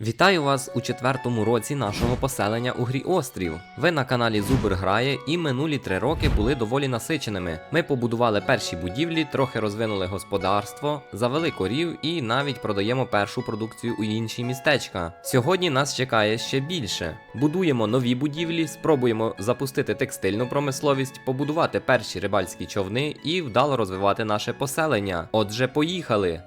Вітаю вас у четвертому році нашого поселення у грі Острів. Ви на каналі Зубр грає і минулі три роки були доволі насиченими. Ми побудували перші будівлі, трохи розвинули господарство, завели корів і навіть продаємо першу продукцію у інші містечка. Сьогодні нас чекає ще більше. Будуємо нові будівлі, спробуємо запустити текстильну промисловість, побудувати перші рибальські човни і вдало розвивати наше поселення. Отже, поїхали!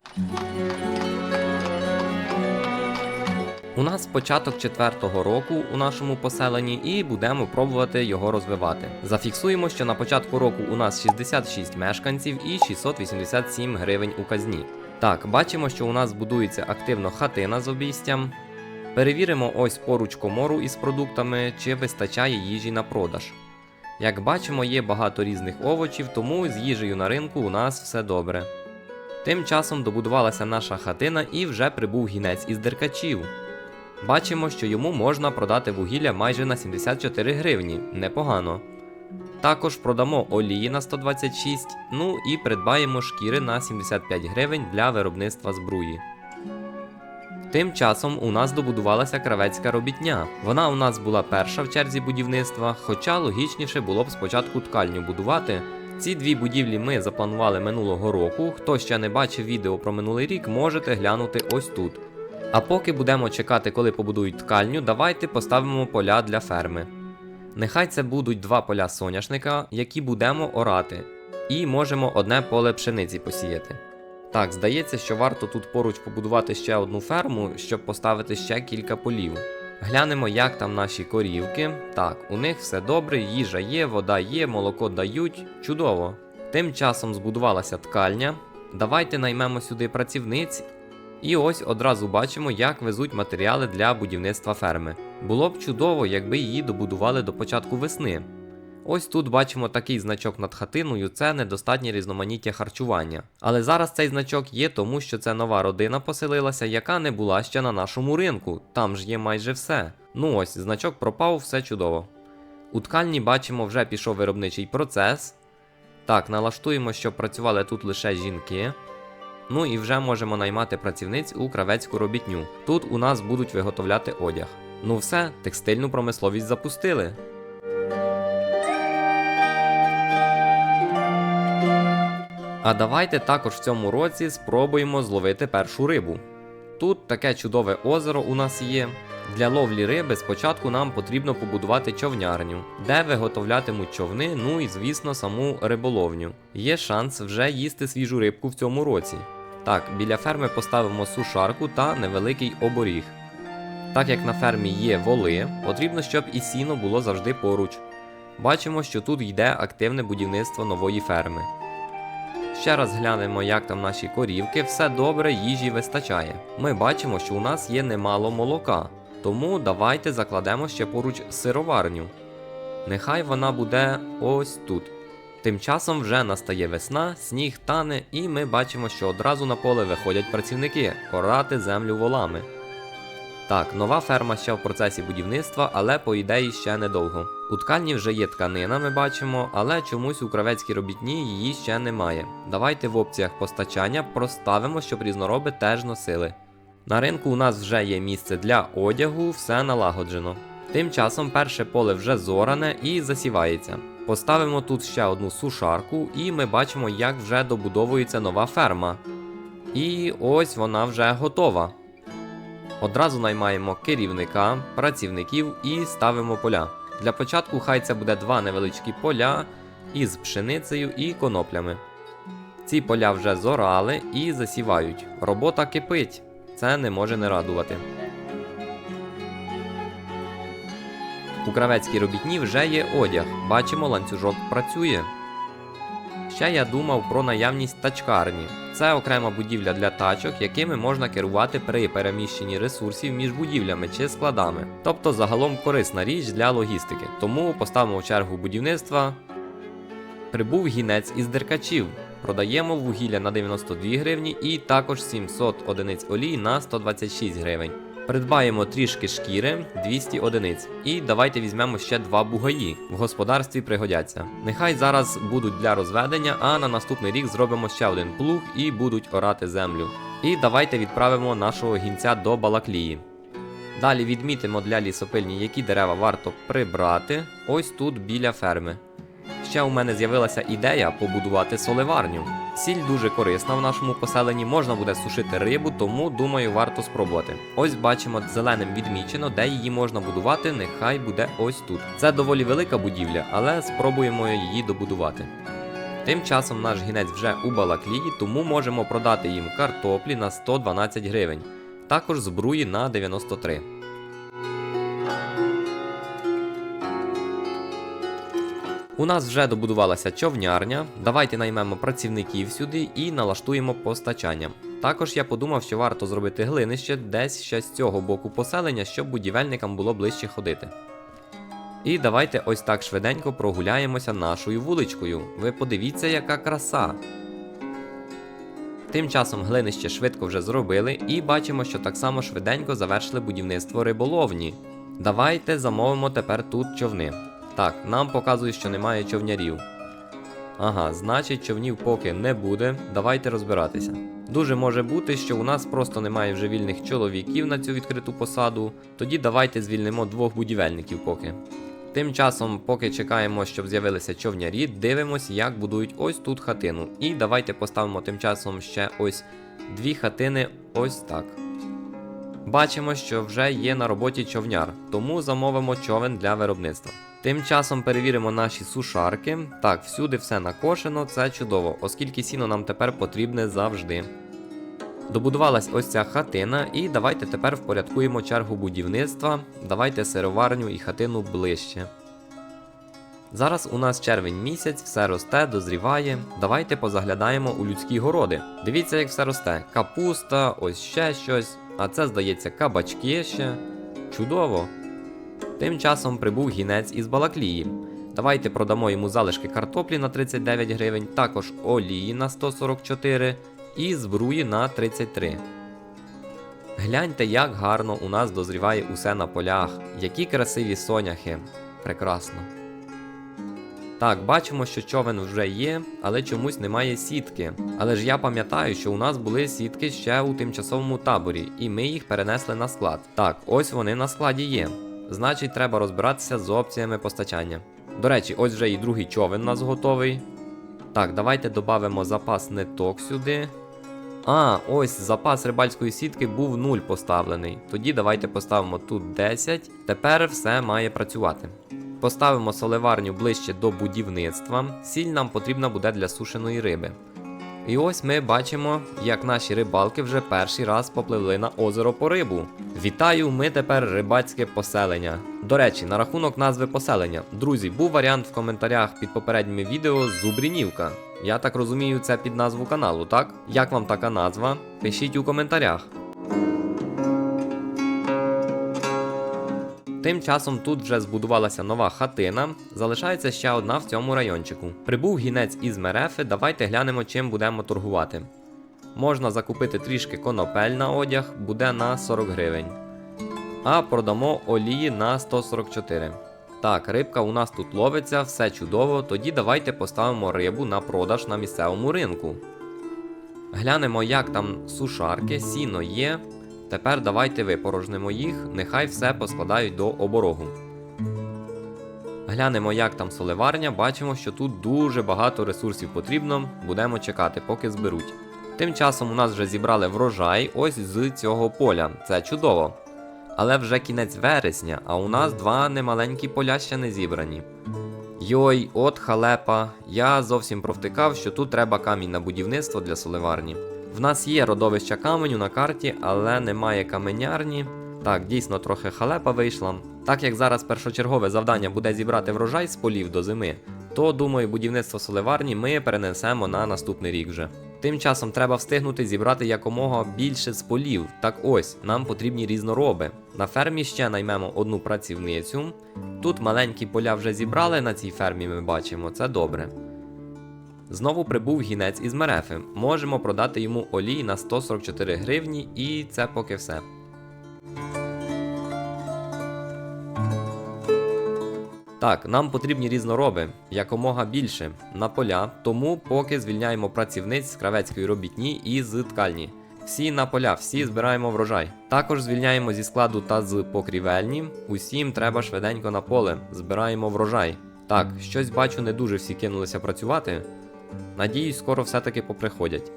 У нас початок четвертого року у нашому поселенні і будемо пробувати його розвивати. Зафіксуємо, що на початку року у нас 66 мешканців і 687 гривень у казні. Так, бачимо, що у нас будується активно хатина з обійстям. Перевіримо ось поруч комору із продуктами, чи вистачає їжі на продаж. Як бачимо, є багато різних овочів, тому з їжею на ринку у нас все добре. Тим часом добудувалася наша хатина і вже прибув гінець із деркачів. Бачимо, що йому можна продати вугілля майже на 74 гривні. Непогано. Також продамо олії на 126, ну і придбаємо шкіри на 75 гривень для виробництва збруї. Тим часом у нас добудувалася кравецька робітня. Вона у нас була перша в черзі будівництва, хоча логічніше було б спочатку ткальню будувати. Ці дві будівлі ми запланували минулого року. Хто ще не бачив відео про минулий рік, можете глянути ось тут. А поки будемо чекати, коли побудують ткальню, давайте поставимо поля для ферми. Нехай це будуть два поля соняшника, які будемо орати, і можемо одне поле пшениці посіяти. Так, здається, що варто тут поруч побудувати ще одну ферму, щоб поставити ще кілька полів. Глянемо, як там наші корівки. Так, у них все добре, їжа є, вода є, молоко дають. Чудово. Тим часом збудувалася ткальня. Давайте наймемо сюди працівниць і ось одразу бачимо, як везуть матеріали для будівництва ферми. Було б чудово, якби її добудували до початку весни. Ось тут бачимо такий значок над хатиною, це недостатнє різноманіття харчування. Але зараз цей значок є, тому що це нова родина поселилася, яка не була ще на нашому ринку. Там ж є майже все. Ну ось, значок пропав, все чудово. У ткальні бачимо, вже пішов виробничий процес. Так, налаштуємо, щоб працювали тут лише жінки. Ну і вже можемо наймати працівниць у кравецьку робітню. Тут у нас будуть виготовляти одяг. Ну все, текстильну промисловість запустили. А давайте також в цьому році спробуємо зловити першу рибу. Тут таке чудове озеро у нас є. Для ловлі риби спочатку нам потрібно побудувати човнярню, де виготовлятимуть човни, ну і звісно саму риболовню. Є шанс вже їсти свіжу рибку в цьому році. Так, біля ферми поставимо сушарку та невеликий оборіг. Так як на фермі є воли, потрібно, щоб і сіно було завжди поруч. Бачимо, що тут йде активне будівництво нової ферми. Ще раз глянемо, як там наші корівки, все добре, їжі вистачає. Ми бачимо, що у нас є немало молока, тому давайте закладемо ще поруч сироварню. Нехай вона буде ось тут. Тим часом вже настає весна, сніг тане, і ми бачимо, що одразу на поле виходять працівники орати землю волами. Так, нова ферма ще в процесі будівництва, але по ідеї ще недовго. У ткальні вже є тканина, ми бачимо, але чомусь у кравецькій робітні її ще немає. Давайте в опціях постачання проставимо, щоб різнороби теж носили. На ринку у нас вже є місце для одягу, все налагоджено. Тим часом перше поле вже зоране і засівається. Поставимо тут ще одну сушарку, і ми бачимо, як вже добудовується нова ферма. І ось вона вже готова. Одразу наймаємо керівника, працівників і ставимо поля. Для початку хай це буде два невеличкі поля із пшеницею і коноплями. Ці поля вже зорали і засівають. Робота кипить. Це не може не радувати. У кравецькій робітні вже є одяг. Бачимо, ланцюжок працює. Ще я думав про наявність тачкарні. Це окрема будівля для тачок, якими можна керувати при переміщенні ресурсів між будівлями чи складами. Тобто загалом корисна річ для логістики. Тому поставимо в чергу будівництва. Прибув гінець із деркачів. Продаємо вугілля на 92 гривні і також 700 одиниць олії на 126 гривень. Придбаємо трішки шкіри 200 одиниць. І давайте візьмемо ще два бугаї. В господарстві пригодяться. Нехай зараз будуть для розведення, а на наступний рік зробимо ще один плуг і будуть орати землю. І давайте відправимо нашого гінця до Балаклії. Далі відмітимо для лісопильні, які дерева варто прибрати ось тут біля ферми. Ще у мене з'явилася ідея побудувати соливарню. Сіль дуже корисна в нашому поселенні, можна буде сушити рибу, тому думаю, варто спробувати. Ось бачимо зеленим відмічено, де її можна будувати, нехай буде ось тут. Це доволі велика будівля, але спробуємо її добудувати. Тим часом наш гінець вже у Балаклії, тому можемо продати їм картоплі на 112 гривень, також збруї на 93. У нас вже добудувалася човнярня. Давайте наймемо працівників сюди і налаштуємо постачання. Також я подумав, що варто зробити глинище десь ще з цього боку поселення, щоб будівельникам було ближче ходити. І давайте ось так швиденько прогуляємося нашою вуличкою. Ви подивіться, яка краса. Тим часом глинище швидко вже зробили, і бачимо, що так само швиденько завершили будівництво риболовні. Давайте замовимо тепер тут човни. Так, нам показують, що немає човнярів. Ага, значить, човнів поки не буде. Давайте розбиратися. Дуже може бути, що у нас просто немає вже вільних чоловіків на цю відкриту посаду. Тоді давайте звільнимо двох будівельників поки. Тим часом, поки чекаємо, щоб з'явилися човнярі, дивимось, як будують ось тут хатину. І давайте поставимо тим часом ще ось дві хатини ось так. Бачимо, що вже є на роботі човняр, тому замовимо човен для виробництва. Тим часом перевіримо наші сушарки. Так, всюди все накошено, це чудово, оскільки сіно нам тепер потрібне завжди. Добудувалась ось ця хатина, і давайте тепер впорядкуємо чергу будівництва. Давайте сироварню і хатину ближче. Зараз у нас червень місяць, все росте, дозріває. Давайте позаглядаємо у людські городи. Дивіться, як все росте. Капуста, ось ще щось. А це, здається, кабачки ще. Чудово. Тим часом прибув гінець із Балаклії. Давайте продамо йому залишки картоплі на 39 гривень, також олії на 144 і збруї на 33. Гляньте, як гарно у нас дозріває усе на полях. Які красиві соняхи. Прекрасно. Так, бачимо, що човен вже є, але чомусь немає сітки. Але ж я пам'ятаю, що у нас були сітки ще у тимчасовому таборі, і ми їх перенесли на склад. Так, ось вони на складі є. Значить, треба розбиратися з опціями постачання. До речі, ось вже і другий човен у нас готовий. Так, давайте додамо запас ниток сюди. А, ось запас рибальської сітки був 0 поставлений. Тоді давайте поставимо тут 10. Тепер все має працювати. Поставимо соливарню ближче до будівництва. Сіль нам потрібна буде для сушеної риби. І ось ми бачимо, як наші рибалки вже перший раз попливли на озеро по рибу. Вітаю, ми тепер рибацьке поселення. До речі, на рахунок назви поселення. Друзі, був варіант в коментарях під попередніми відео Зубрінівка. Я так розумію, це під назву каналу, так? Як вам така назва? Пишіть у коментарях. Тим часом тут вже збудувалася нова хатина, залишається ще одна в цьому райончику. Прибув гінець із Мерефи, давайте глянемо, чим будемо торгувати. Можна закупити трішки конопель на одяг, буде на 40 гривень. А продамо олії на 144. Так, рибка у нас тут ловиться, все чудово. Тоді давайте поставимо рибу на продаж на місцевому ринку. Глянемо, як там сушарки, сіно є. Тепер давайте випорожнимо їх, нехай все поскладають до оборогу. Глянемо, як там соливарня, бачимо, що тут дуже багато ресурсів потрібно, будемо чекати, поки зберуть. Тим часом у нас вже зібрали врожай ось з цього поля. Це чудово. Але вже кінець вересня, а у нас два немаленькі поля ще не зібрані. Йой, от халепа. Я зовсім провтикав, що тут треба камінь на будівництво для соливарні. В нас є родовища каменю на карті, але немає каменярні. Так, дійсно трохи халепа вийшла. Так як зараз першочергове завдання буде зібрати врожай з полів до зими, то думаю, будівництво соливарні ми перенесемо на наступний рік вже. Тим часом треба встигнути зібрати якомога більше з полів. Так ось, нам потрібні різнороби. На фермі ще наймемо одну працівницю. Тут маленькі поля вже зібрали на цій фермі, ми бачимо, це добре. Знову прибув гінець із Мерефи. Можемо продати йому олій на 144 гривні, і це поки все. Так, нам потрібні різнороби, якомога більше, на поля, тому поки звільняємо працівниць з кравецької робітні і з ткальні. Всі на поля, всі збираємо врожай. Також звільняємо зі складу та з покрівельні. Усім треба швиденько на поле. Збираємо врожай. Так, щось бачу, не дуже всі кинулися працювати. Надіюсь, скоро все-таки поприходять.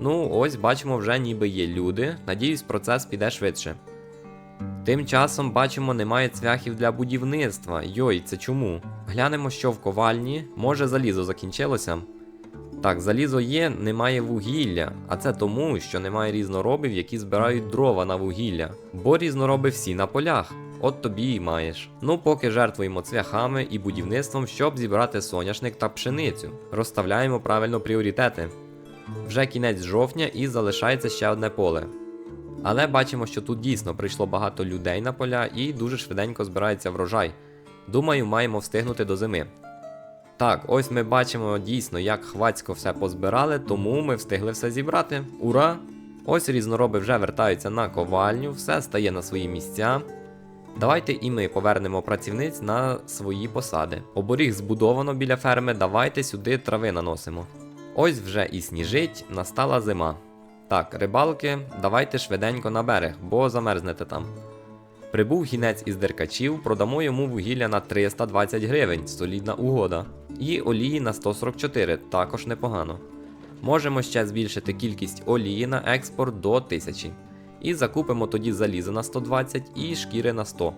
Ну, ось бачимо, вже ніби є люди. Надіюсь, процес піде швидше. Тим часом бачимо, немає цвяхів для будівництва. Йой, це чому? Глянемо, що в ковальні. Може, залізо закінчилося. Так, залізо є, немає вугілля, а це тому, що немає різноробів, які збирають дрова на вугілля. Бо різнороби всі на полях. От тобі і маєш. Ну, поки жертвуємо цвяхами і будівництвом, щоб зібрати соняшник та пшеницю. Розставляємо правильно пріоритети. Вже кінець жовтня і залишається ще одне поле. Але бачимо, що тут дійсно прийшло багато людей на поля і дуже швиденько збирається врожай. Думаю, маємо встигнути до зими. Так, ось ми бачимо дійсно, як хвацько все позбирали, тому ми встигли все зібрати. Ура! Ось різнороби вже вертаються на ковальню, все стає на свої місця. Давайте і ми повернемо працівниць на свої посади. Оборіг збудовано біля ферми, давайте сюди трави наносимо. Ось вже і сніжить, настала зима. Так, рибалки, давайте швиденько на берег, бо замерзнете там. Прибув гінець із деркачів, продамо йому вугілля на 320 гривень, солідна угода. І олії на 144, також непогано. Можемо ще збільшити кількість олії на експорт до 1000. І закупимо тоді залізо на 120 і шкіри на 100.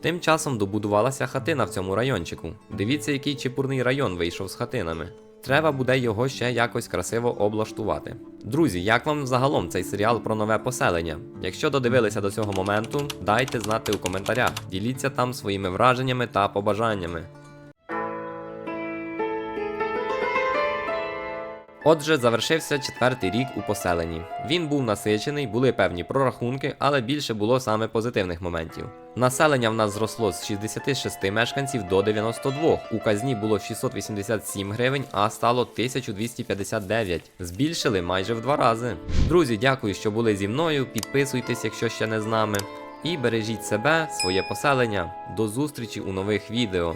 Тим часом добудувалася хатина в цьому райончику. Дивіться, який чепурний район вийшов з хатинами. Треба буде його ще якось красиво облаштувати. Друзі, як вам загалом цей серіал про нове поселення? Якщо додивилися до цього моменту, дайте знати у коментарях, діліться там своїми враженнями та побажаннями. Отже, завершився четвертий рік у поселенні. Він був насичений, були певні прорахунки, але більше було саме позитивних моментів. Населення в нас зросло з 66 мешканців до 92. У казні було 687 гривень, а стало 1259. Збільшили майже в два рази. Друзі, дякую, що були зі мною. Підписуйтесь, якщо ще не з нами. І бережіть себе, своє поселення. До зустрічі у нових відео.